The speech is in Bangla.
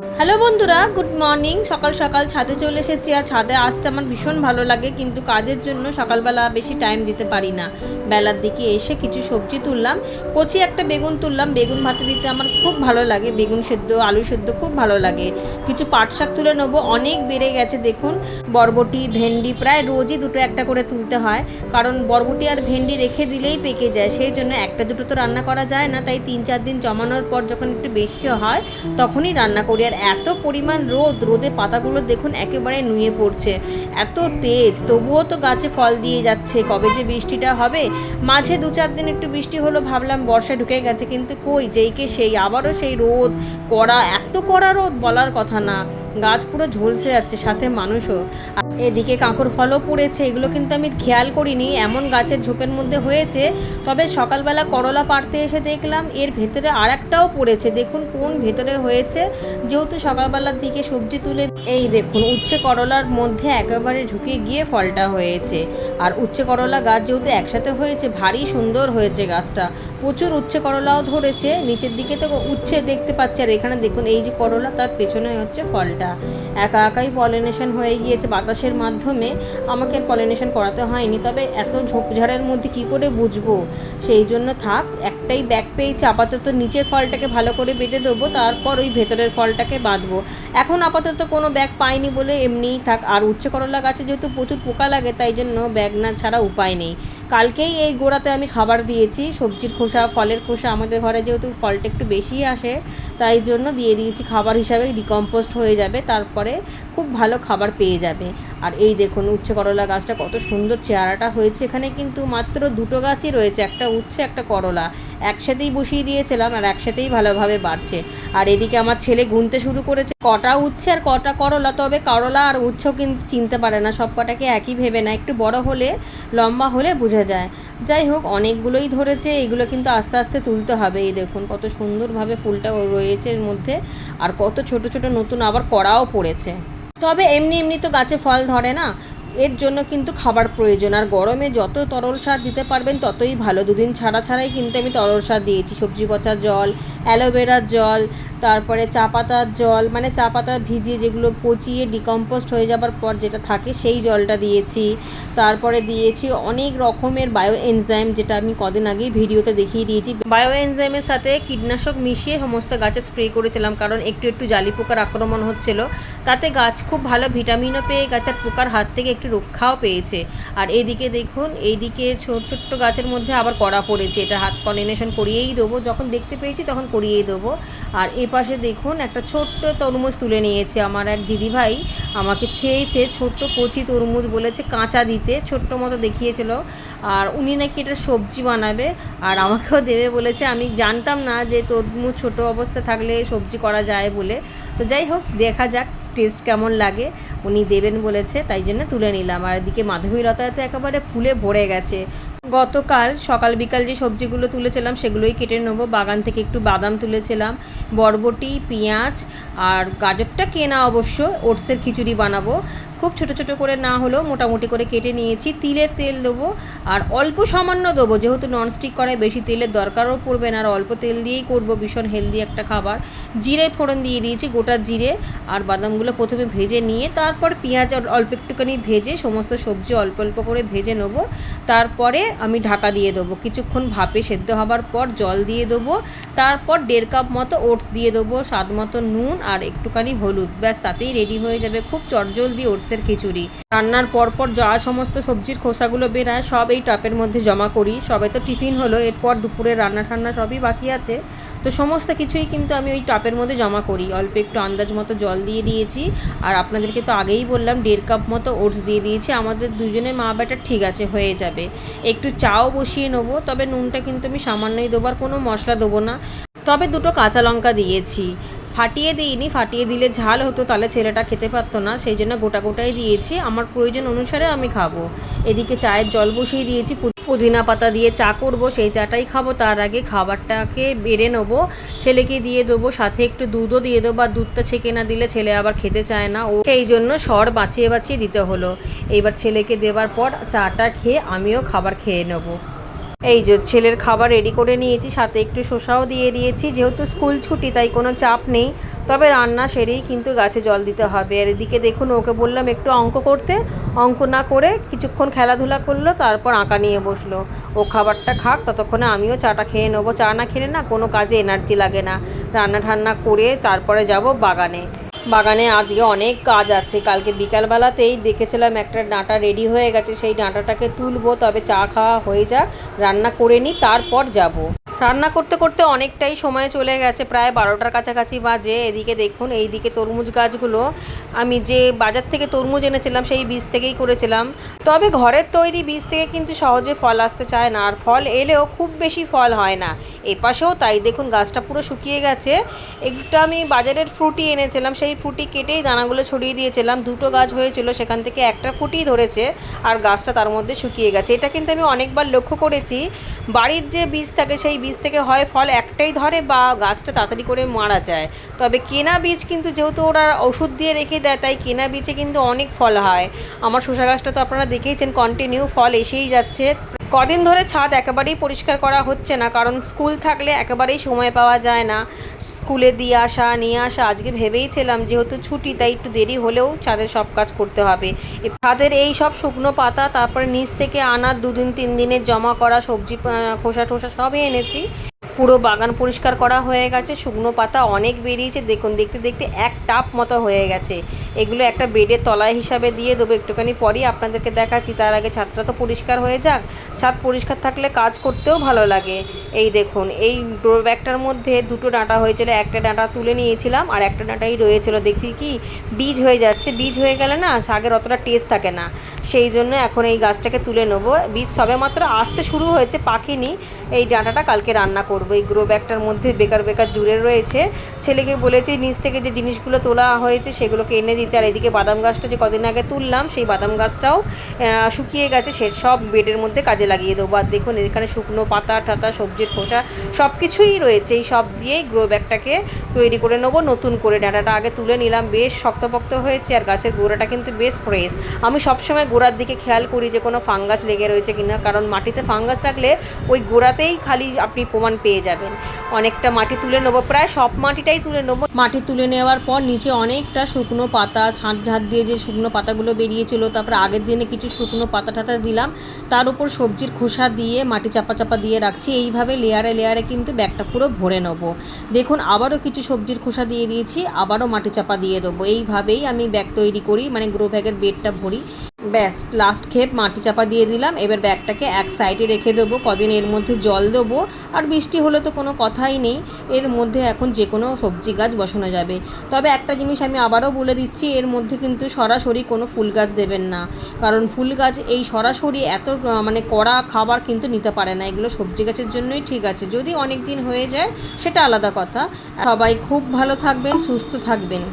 হ্যালো বন্ধুরা, গুড মর্নিং। সকাল সকাল ছাদে চলে এসেছি আর ছাদে আসতে আমার ভীষণ ভালো লাগে, কিন্তু কাজের জন্য সকালবেলা বেশি টাইম দিতে পারি না। বেলার দিকে এসে কিছু সবজি তুললাম, কচি একটা বেগুন তুললাম। বেগুন ভাতে দিতে আমার খুব ভালো লাগে, বেগুন সেদ্ধ, আলু সেদ্ধ খুব ভালো লাগে। কিছু পাট শাক তুলে নেব, অনেক বেড়ে গেছে দেখুন। বরবটি, ভেন্ডি, প্রায় রোজই দুটো একটা করে তুলতে হয়, কারণ বরবটি আর ভেন্ডি রেখে দিলেই পেকে যায়। সেই জন্য একটা দুটো তো রান্না করা যায় না, তাই তিন চার দিন জমানোর পর যখন একটু বেশি হয়, তখনই রান্না করি। আর এত পরিমাণ রোদ, রোদে পাতাগুলো দেখুন একেবারে নুয়ে পড়ছে। এত তেজ, তবুও তো গাছে ফল দিয়ে যাচ্ছে। কবে যে বৃষ্টিটা হবে? মাঝে দু চার দিন একটু বৃষ্টি হলো, ভাবলাম বর্ষা ঢুকে গেছে, কিন্তু কই? যেইকে সেই, আবারও সেই রোদ, কড়া, এত কড়া রোদ বলার কথা না। গাছ পুরো ঝলসে যাচ্ছে, সাথে মানুষও। এদিকে কাঁকর ফলও পড়েছে, এগুলো কিন্তু আমি খেয়াল করিনি, এমন গাছের ঝোপের মধ্যে হয়েছে। তবে সকালবেলা করলা পাড়তে এসে দেখলাম, এর ভেতরে আর একটাও পড়েছে, দেখুন কোন ভেতরে হয়েছে। যেহেতু সকালবেলার দিকে সবজি তুলে এই দেখুন, উচ্ছে করলার মধ্যে একেবারে ঢুকে গিয়ে ফলটা হয়েছে। আর উচ্ছে করলা গাছ যেহেতু একসাথে হয়েছে, ভারী সুন্দর হয়েছে গাছটা। প্রচুর উচ্ছে করলাও ধরেছে, নিচের দিকে তো উচ্ছে দেখতে পাচ্ছি, আর এখানে দেখুন, এই যে করলা, তার পেছনে হচ্ছে ফলটা। একা একাই পলিনেশন হয়ে গিয়েছে বাতাসের মাধ্যমে। আমাকে পলিনেশন করাতে হয়নি, তবে এত ঝোপঝাড়ের মধ্যে কি করে বুঝব? সেই জন্য থাক, একটাই ব্যাগ পেয়েছি, আপাতত নিচের ফলটাকে ভালো করে বেঁধে দেবো, তারপর ওই ভেতরের ফলটাকে বাঁধবো। এখন আপাতত কোনো ব্যাগ পাইনি বলে এমনিই থাক, আর উচ্চ করলা গাছে যেহেতু প্রচুর পোকা লাগে, তাই জন্য ব্যাগ না ছাড়া উপায় নেই। কালকেই এই গোড়াতে আমি খাবার দিয়েছি, সবজির খোসা, ফলের খোসা। আমাদের ঘরে যেহেতু ফলটা একটু বেশি আসে, তাই জন্য দিয়ে দিয়েছি খাবার হিসাবে ডিকম্পোস্ট হয়ে যাবে, তারপরে খুব ভালো খাবার পেয়ে যাবে। আর এই দেখুন, উচ্ছে করলা গাছটা কত সুন্দর চেহারাটা হয়েছে। এখানে কিন্তু মাত্র দুটো গাছই রয়েছে, একটা উচ্ছে, একটা করলা। একসাথেই বসিয়ে দিয়েছিলাম, আর একসাথেই ভালোভাবে বাড়ছে। আর এদিকে আমার ছেলে গুনতে শুরু করেছে। কটা উচ্ছে আর কটা করলা, তবে করলা আর উচ্ছ কিন্তু চিনতে পারে না সব কটাকে একই ভেবে না একটু বড় হলে, লম্বা হলে বোঝা যায়। যাই হোক, অনেকগুলোই ধরেছে, এগুলো কিন্তু আস্তে আস্তে তুলতে হবে। এই দেখুন, কত সুন্দরভাবে ফুলটা রয়েছে এর মধ্যে, আর কত ছোট ছোট নতুন আবার কড়াও পড়েছে। তবে এমনি এমনি তো গাছে ফল ধরে না এর জন্য কিন্তু খাবার প্রয়োজন। আর গরমে যত তরল সার দিতে পারবেন, ততই ভালো। দুদিন ছাড়া ছাড়াই কিন্তু আমি তরল সার দিয়েছি। সবজি পচার জল, অ্যালোভেরার জল, তারপরে চা পাতার জল মানে চা পাতা ভিজিয়ে যেগুলো পচিয়ে ডিকম্পোস্ট হয়ে যাবার পর যেটা থাকে সেই জলটা দিয়েছি। তারপরে দিয়েছি অনেক রকমের বায়ো এনজাইম যেটা আমি কদিন আগেই ভিডিওতে দেখিয়ে দিয়েছি। বায়ো এনজাইমের সাথে কীটনাশক মিশিয়ে সমস্ত গাছে স্প্রে করেছিলাম, কারণ একটু একটু জালি পোকার আক্রমণ হচ্ছিল। তাতে গাছ খুব ভালো ভিটামিনও পেয়ে গাছের পোকার হাত থেকে একটু রক্ষাও পেয়েছে। আর এদিকে দেখুন, এইদিকে ছোট, ছোট্ট গাছের মধ্যে আবার কড়া পড়েছে। এটা হাত পলিনেশন করিয়েই দেবো। যখন দেখতে পেয়েছি তখন করিয়েই দেবো। আর এ পাশে দেখুন, একটা ছোট্ট তরমুজ তুলে নিয়েছে আমার এক দিদিভাই। আমাকে চেয়েছে ছোট্ট কচি তরমুজ বলেছে কাঁচা দিতে। ছোট্ট মতো দেখিয়েছিল। আর উনি নাকি এটা সবজি বানাবে। আর আমাকেও দেবে বলেছে। আমি জানতাম না যে তরমুজ ছোট অবস্থা থাকলে সবজি করা যায় বলে। তো যাই হোক, দেখা যাক, টেস্ট কেমন লাগে। উনি দেবেন বলেছে, তাই জন্য তুলে নিলাম। আর এদিকে মাধবীলতা তো একেবারে ফুলে ভরে গেছে। গতকাল সকাল বিকাল যে সবজিগুলো তুলেছিলাম, সেগুলোই কেটে নেব। বাগান থেকে একটু বাদাম তুলেছিলাম, বরবটি, পেঁয়াজ আর গাজরটা কেনা অবশ্য, ওটসের খিচুড়ি বানাবো। খুব ছোট ছোট করে না হলেও মোটামুটি করে কেটে নিয়েছি। তিলের তেল দেবো আর অল্প সামান্য দেবো, যেহেতু ননস্টিক করায় বেশি তেলের দরকারও পড়বে না আর অল্প তেল দিয়েই করব ভীষণ হেলদি একটা খাবার। জিরে ফোড়ন দিয়ে দিয়েছি, গোটা জিরে আর বাদামগুলো প্রথমে ভেজে নিয়ে তারপর পেঁয়াজ অল্প একটুখানি ভেজে সমস্ত সবজি অল্প অল্প করে ভেজে নেব। তারপরে আমি ঢাকা দিয়ে দেবো। কিছুক্ষণ ভাপে সেদ্ধ হবার পর জল দিয়ে দেবো। তারপর দেড় কাপ মতো ওটস দিয়ে দেবো, স্বাদ মতো নুন আর একটুখানি হলুদ। ব্যাস, তাতেই রেডি হয়ে যাবে। খুব চটজলদি ওটসের খিচুড়ি। রান্নার পরপর যা সমস্ত সবজির খোসাগুলো বেরায়, সব এই টপের মধ্যে জমা করি। সবে তো টিফিন হলো, এরপর দুপুরে রান্না ঠান্না সবই বাকি আছে। তো সমস্ত কিছুই কিন্তু আমি ওই টপের মধ্যে জমা করি। অল্প একটু আন্দাজ মতো জল দিয়ে দিয়েছি। আর আপনাদেরকে তো আগেই বললাম, দেড় কাপ মতো ওটস দিয়ে দিয়েছি। আমাদের দুজনের মা ব্যাটার ঠিক আছে, হয়ে যাবে। একটু চাও বসিয়ে নেব, তবে নুনটা কিন্তু আমি সামান্যই দেবো, আর কোনো মশলা দেবো না। তবে দুটো কাঁচা লঙ্কা দিয়েছি। ফাটিয়ে দিইনি, ফাটিয়ে দিলে ঝাল হতো, তাহলে ছেলেটা খেতে পারতো না। সেই জন্য গোটা গোটাই দিয়েছি। আমার প্রয়োজন অনুসারে আমি খাব। এদিকে চায়ের জল বসিয়ে দিয়েছি পুদিনা পাতা দিয়ে চা করব, সেই চাটাই খাব। তার আগে খাবারটাকে বেড়ে নেব। ছেলেকে দিয়ে দেবো, সাথে একটু দুধও দিয়ে দেবো। আর দুধটা ছেঁকে না দিলে ছেলে আবার খেতে চায় না। ও সেই জন্য সর বাঁচিয়ে বাঁচিয়ে দিতে হলো। এইবার ছেলেকে দেওয়ার পর চাটা খেয়ে আমিও খাবার খেয়ে নেব। এই যে ছেলের খাবার রেডি করে নিয়েছি, সাথে একটু শসাও দিয়ে দিয়েছি। যেহেতু স্কুল ছুটি, তাই কোনো চাপ নেই। তবে রান্না সেরেই কিন্তু গাছে জল দিতে হবে। আর এদিকে দেখুন, ওকে বললাম একটু অঙ্ক করতে। অঙ্ক না করে কিছুক্ষণ খেলাধুলা করল, তারপর আঁকা নিয়ে বসল। ও খাবারটা খাক, ততক্ষণে আমিও চাটা খেয়ে নেব। চা না খেলে না কোনো কাজে এনার্জি লাগে না। রান্না ঠান্না করে তারপরে যাব বাগানে। বাগানে আজকে অনেক কাজ আছে। কালকে বিকালবেলাতেই দেখেছিলাম একটা ডাঁটা রেডি হয়ে গেছে। সেই ডাঁটাটাকে তুলবো, তবে চা খাওয়া হয়ে যাক। রান্না করে নিই, তারপর যাব। রান্না করতে করতে অনেকটাই সময় চলে গেছে, প্রায় বারোটার কাছাকাছি বাজে। এদিকে দেখুন, এইদিকে তরমুজ গাছগুলো, আমি যে বাজার থেকে তরমুজ এনেছিলাম সেই বীজ থেকেই করেছিলাম। তবে ঘরের তৈরি বীজ থেকে কিন্তু সহজে ফল আসতে চায় না, আর ফল এলেও খুব বেশি ফল হয় না। এপাশেও তাই, দেখুন গাছটা পুরো শুকিয়ে গেছে। একটা আমি বাজারের ফ্রুটি এনেছিলাম, সেই ফ্রুটি কেটেই দানাগুলো ছড়িয়ে দিয়েছিলাম। দুটো গাছ হয়েছিল, সেখান থেকে একটা ফ্রুটি ধরেছে, আর গাছটা তার মধ্যে শুকিয়ে গেছে। এটা কিন্তু আমি অনেকবার লক্ষ্য করেছি। বাড়ির যে বীজ থাকে, সেই বীজ থেকে হয়, ফল একটাই ধরে বা গাছটা তাড়াতাড়ি করে মারা যায়। তবে কেনা বীজ কিন্তু যেহেতু ওরা ওষুধ দিয়ে রেখে দেয়, তাই কেনা বীজে কিন্তু অনেক ফল হয়। আমার শসা গাছটা তো আপনারা দেখেইছেন কন্টিনিউ ফল এসেই যাচ্ছে। কদিন ধরে ছাদ একেবারেই পরিষ্কার করা হচ্ছে না, কারণ স্কুল থাকলে একেবারেই সময় পাওয়া যায় না। স্কুলে দিয়ে আসা, নিয়ে আসা, আজকে ভেবেইছিলাম যেহেতু ছুটি, তাই একটু দেরি হলেও ছাদের সব কাজ করতে হবে। ছাদের এই সব শুকনো পাতা, তারপরে নিচ থেকে আনা দুদিন, তিন দিনের জমা করা সবজি খোসা টোসা সবই এনেছি। পুরো বাগান পরিষ্কার করা হয়ে গেছে, শুকনো পাতা অনেক বেরিয়েছে, দেখুন, দেখতে দেখতে এক টাপ মতো হয়ে গেছে। এগুলো একটা বেডের তলায় হিসাবে দিয়ে দেবো, একটুখানি পরই আপনাদেরকে দেখাচ্ছি, তার আগে ছাদটা তো পরিষ্কার হয়ে যাক, ছাদ পরিষ্কার থাকলে কাজ করতেও ভালো লাগে। এই দেখুন, এই ডোর ব্যাগটার মধ্যে দুটো ডাঁটা হয়েছিল, একটা ডাঁটা তুলে নিয়েছিলাম আর একটা ডাঁটাই রয়েছিল, দেখছি কি, বীজ হয়ে যাচ্ছে, বীজ হয়ে গেলে না শাকের অতটা টেস্ট থাকে না। সেই জন্য এখন এই গাছটাকে তুলে নেব, বীজ সবে মাত্র আসতে শুরু হয়েছে, পাকেনি, এই ডাঁটাটা কালকে রান্না করব। এই গ্রো ব্যাগটার মধ্যে বেকার বেকার জুড়ে রয়েছে। ছেলেকে বলেছি, নিচ থেকে যে জিনিসগুলো তোলা হয়েছে সেগুলোকে এনে দিতে। আর এদিকে বাদাম গাছটা যে কদিন আগে তুললাম, সেই বাদাম গাছটাও শুকিয়ে গেছে। সে সব বেডের মধ্যে কাজে লাগিয়ে দেবো। আর দেখুন, এখানে শুকনো পাতা, টাতা, সবজির খোসা সব কিছুই রয়েছে। এই সব দিয়েই গ্রো ব্যাগটাকে তৈরি করে নেব, নতুন করে। ডাঁটাটা আগে তুলে নিলাম, বেশ শক্তপোক্ত হয়েছে। আর গাছের গোড়াটা কিন্তু বেশ ফ্রেশ আমি সবসময় গোড়ার দিকে খেয়াল করি যে কোনো ফাঙ্গাস লেগে রয়েছে কিনা। কারণ মাটিতে ফাঙ্গাস রাখলে ওই গোড়াতেই খালি আপনি প্রমাণ পেয়ে যাবেন। অনেকটা মাটি তুলে নেব, প্রায় সব মাটিটাই তুলে নেব। মাটি তুলে নেওয়ার পর নিচে অনেকটা শুকনো পাতা ছাঁট ঝাঁট দিয়ে যে শুকনো পাতাগুলো বেরিয়েছিল, তারপর আগের দিনে কিছু শুকনো পাতা টাতা দিলাম। তার উপর সবজির খোসা দিয়ে, মাটি চাপা চাপা দিয়ে রাখছি। এইভাবে লেয়ারে লেয়ারে কিন্তু ব্যাগটা পুরো ভরে নেব। দেখুন, আবারও কিছু সবজির খোসা দিয়ে দিয়েছি, আবারও মাটি চাপা দিয়ে দেবো। এইভাবেই আমি ব্যাগ তৈরি করি মানে গ্রো ব্যাগের বেডটা ভরি। ব্যাস লাস্ট খেপ মাটি চাপা দিয়ে দিলাম। এবার ব্যাগটাকে এক সাইডে রেখে দেবো। কদিন এর মধ্যে জল দেবো। আর বৃষ্টি হলে তো কোনো কথাই নেই। এর মধ্যে এখন যে কোনো সবজি গাছ বসানো যাবে। তবে একটা জিনিস আমি আবারও বলে দিচ্ছি, এর মধ্যে কিন্তু সরাসরি কোনো ফুল গাছ দেবেন না। কারণ ফুল গাছ এই সরাসরি এত মানে কড়া খাবার কিন্তু নিতে পারে না। এগুলো সবজি গাছের জন্যই ঠিক আছে। যদি অনেক দিন হয়ে যায়, সেটা আলাদা কথা। সবাই খুব ভালো থাকবেন, সুস্থ থাকবেন।